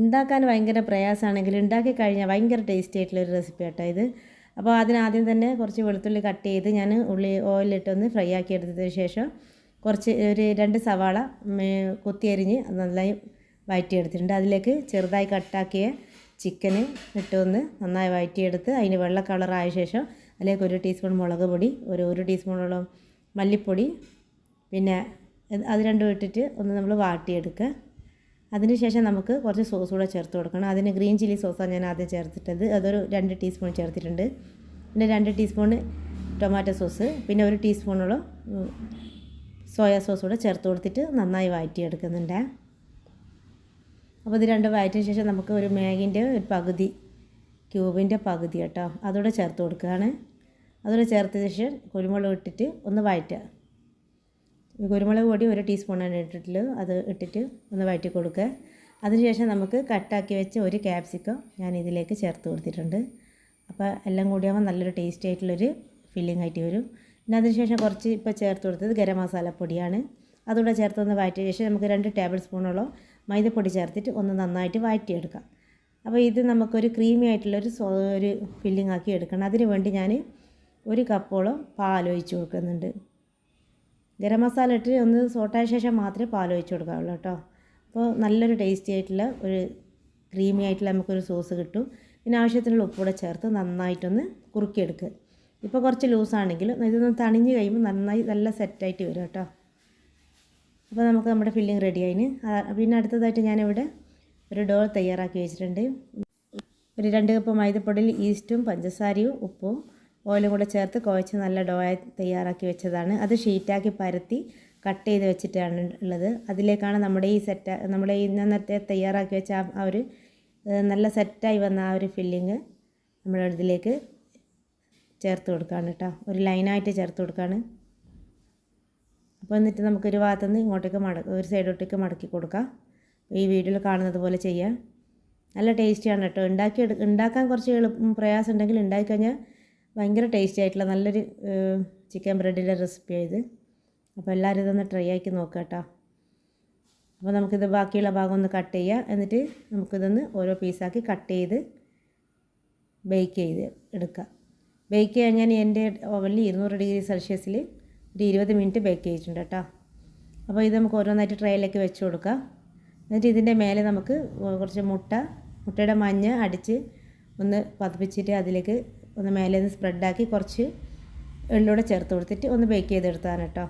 ഉണ്ടാക്കാൻ ഭയങ്കര പ്രയാസമാണെങ്കിൽ ഉണ്ടാക്കി കഴിഞ്ഞാൽ ഭയങ്കര ടേസ്റ്റി ആയിട്ടുള്ളൊരു റെസിപ്പി കേട്ടോ ഇത്. അപ്പോൾ അതിനാദ്യം തന്നെ കുറച്ച് വെളുത്തുള്ളി കട്ട് ചെയ്ത് ഞാൻ ഉള്ളി ഓയിലിട്ടൊന്ന് ഫ്രൈ ആക്കി എടുത്തതിന് ശേഷം കുറച്ച് ഒരു രണ്ട് സവാള കൊത്തിയരിഞ്ഞ് നന്നായി വഴറ്റിയെടുത്തിട്ടുണ്ട് അതിലേക്ക് ചെറുതായി കട്ടാക്കിയ ചിക്കന് ഇട്ടൊന്ന് നന്നായി വഴറ്റിയെടുത്ത് അതിന് വെള്ള കളറായ ശേഷം അതിലേക്ക് ഒരു ടീസ്പൂൺ മുളക് പൊടി ഒരു ഒരു ടീസ്പൂണോളം മല്ലിപ്പൊടി പിന്നെ അത് രണ്ടും ഇട്ടിട്ട് ഒന്ന് നമ്മൾ വാട്ടിയെടുക്കുക. അതിന് ശേഷം നമുക്ക് കുറച്ച് സോസ് കൂടെ ചേർത്ത് കൊടുക്കണം. അതിന് ഗ്രീൻ ചില്ലി സോസാണ് ഞാൻ ആദ്യം ചേർത്തിട്ടത്. അതൊരു രണ്ട് ടീസ്പൂൺ ചേർത്തിട്ടുണ്ട്. പിന്നെ രണ്ട് ടീസ്പൂൺ ടൊമാറ്റോ സോസ്. പിന്നെ ഒരു ടീസ്പൂണോളം സോയാ സോസ് കൂടെ ചേർത്ത് കൊടുത്തിട്ട് നന്നായി വഴറ്റിയെടുക്കുന്നുണ്ട്. അപ്പോൾ ഇത് രണ്ട് വഴറ്റിന് ശേഷം നമുക്ക് ഒരു മാഗിന്റെ ഒരു പകുതി ക്യൂബിന്റെ പകുതി കേട്ടോ അതുകൂടെ ചേർത്ത് കൊടുക്കുകയാണ്. അതുകൂടെ ചേർത്തതിന് ശേഷം കുരുമുളക് ഇട്ടിട്ട് ഒന്ന് വഴറ്റുക. കുരുമുളക് പൊടി ഒരു ടീസ്പൂണാണ് ഇട്ടിട്ടുള്ളത്. അത് ഇട്ടിട്ട് ഒന്ന് വഴറ്റി കൊടുക്കുക. അതിനുശേഷം നമുക്ക് കട്ടാക്കി വെച്ച ഒരു ക്യാപ്സിക്കം ഞാൻ ഇതിലേക്ക് ചേർത്ത് കൊടുത്തിട്ടുണ്ട്. അപ്പോൾ എല്ലാം കൂടിയാകുമ്പോൾ നല്ലൊരു ടേസ്റ്റി ആയിട്ടുള്ളൊരു ഫില്ലിംഗ് ആയിട്ട് വരും. പിന്നെ അതിനുശേഷം കുറച്ച് ഇപ്പോൾ ചേർത്ത് കൊടുത്തത് ഗരം മസാലപ്പൊടിയാണ് അതുകൂടെ ചേർത്ത് ഒന്ന് വഴറ്റിയ ശേഷം നമുക്ക് രണ്ട് ടേബിൾ സ്പൂണോളം മൈദപ്പൊടി ചേർത്തിട്ട് ഒന്ന് നന്നായിട്ട് വഴറ്റിയെടുക്കാം. അപ്പോൾ ഇത് നമുക്കൊരു ക്രീമി ആയിട്ടുള്ളൊരു ഒരു ഫില്ലിംഗ് ആക്കി എടുക്കണം. അതിന് വേണ്ടി ഞാൻ ഒരു കപ്പോളം പാൽ ഒഴിച്ച് കൊടുക്കുന്നുണ്ട്. ഗരം മസാല ഇട്ട് ഒന്ന് സോട്ടായ ശേഷം മാത്രമേ പാൽ ഒഴിച്ച് കൊടുക്കാവുള്ളൂ കേട്ടോ. അപ്പോൾ നല്ലൊരു ടേസ്റ്റി ആയിട്ടുള്ള ഒരു ക്രീമി ആയിട്ടുള്ള നമുക്കൊരു സോസ് കിട്ടും. പിന്നെ ആവശ്യത്തിനുള്ള ഉപ്പൂടെ ചേർത്ത് നന്നായിട്ടൊന്ന് കുറുക്കിയെടുക്കുക ഇപ്പോൾ കുറച്ച് ലൂസാണെങ്കിലും ഇതൊന്ന് തണിഞ്ഞ് കഴിയുമ്പോൾ നന്നായി നല്ല സെറ്റായിട്ട് വരും കേട്ടോ. അപ്പോൾ നമുക്ക് നമ്മുടെ ഫില്ലിങ് റെഡി ആയിന്. പിന്നെ അടുത്തതായിട്ട് ഞാനിവിടെ ഒരു ഡോൾ തയ്യാറാക്കി വെച്ചിട്ടുണ്ട്. ഒരു രണ്ട് കപ്പ് മൈദപ്പൊടിയിൽ ഈസ്റ്റും പഞ്ചസാരയും ഉപ്പും ഓയിലും കൂടെ ചേർത്ത് കുഴച്ച് നല്ല ഡോ തയ്യാറാക്കി വെച്ചതാണ്. അത് ഷീറ്റാക്കി പരത്തി കട്ട് ചെയ്ത് വെച്ചിട്ടാണ് ഉള്ളത്. അതിലേക്കാണ് നമ്മുടെ ഈ സെറ്റ് നമ്മുടെ ഇന്നത്തെ തയ്യാറാക്കി വെച്ച ആ ഒരു നല്ല സെറ്റായി വന്ന ആ ഒരു ഫില്ലിങ് നമ്മുടെ ഇതിലേക്ക് ചേർത്ത് കൊടുക്കുകയാണ് കേട്ടോ. ഒരു ലൈനായിട്ട് ചേർത്ത് കൊടുക്കുകയാണ് അപ്പോൾ എന്നിട്ട് നമുക്കൊരു ഭാഗത്തുനിന്ന് ഇങ്ങോട്ടേക്ക് മട ഒരു സൈഡോട്ടേക്ക് മടക്കി കൊടുക്കാം. ഈ വീഡിയോയിൽ കാണുന്നത് പോലെ ചെയ്യാം. നല്ല ടേസ്റ്റിയാണ് കേട്ടോ. ഉണ്ടാക്കി ഉണ്ടാക്കാൻ കുറച്ച് എളുപ്പം പ്രയാസം ഉണ്ടെങ്കിൽ ഉണ്ടാക്കിക്കഴിഞ്ഞാൽ ഭയങ്കര ടേസ്റ്റി ആയിട്ടുള്ള നല്ലൊരു ചിക്കൻ ബ്രെഡിന്റെ റെസിപ്പിയാണ് ഇത്. അപ്പോൾ എല്ലാവരും ഇതൊന്ന് ട്രൈ ആക്കി നോക്കുക കേട്ടോ. അപ്പോൾ നമുക്കിത് ബാക്കിയുള്ള ഭാഗം ഒന്ന് കട്ട് ചെയ്യുക എന്നിട്ട് നമുക്കിതൊന്ന് ഓരോ പീസാക്കി കട്ട് ചെയ്ത് ബേക്ക് ചെയ്ത് എടുക്കുക ബേക്ക് ചെയ്യാൻ ഞാൻ എന്റെ ഓവനിൽ ഇരുന്നൂറ് ഡിഗ്രി സെൽഷ്യസിൽ ഒരു ഇരുപത് മിനിറ്റ് ബേക്ക് ചെയ്തിട്ടുണ്ട് കേട്ടോ. അപ്പോൾ ഇത് നമുക്ക് ഓരോന്നായിട്ട് ട്രേയിലേക്ക് വെച്ച് കൊടുക്കാം. എന്നിട്ട് ഇതിന്റെ മേലെ നമുക്ക് കുറച്ച് മുട്ട മുട്ടയുടെ മഞ്ഞ അടിച്ച് ഒന്ന് പതിപ്പിച്ചിട്ട് അതിലേക്ക് ഒന്ന് മേലെ നിന്ന് സ്പ്രെഡാക്കി കുറച്ച് എള്ളൂടെ ചേർത്ത് കൊടുത്തിട്ട് ഒന്ന് ബേക്ക് ചെയ്തെടുത്താണ് കേട്ടോ.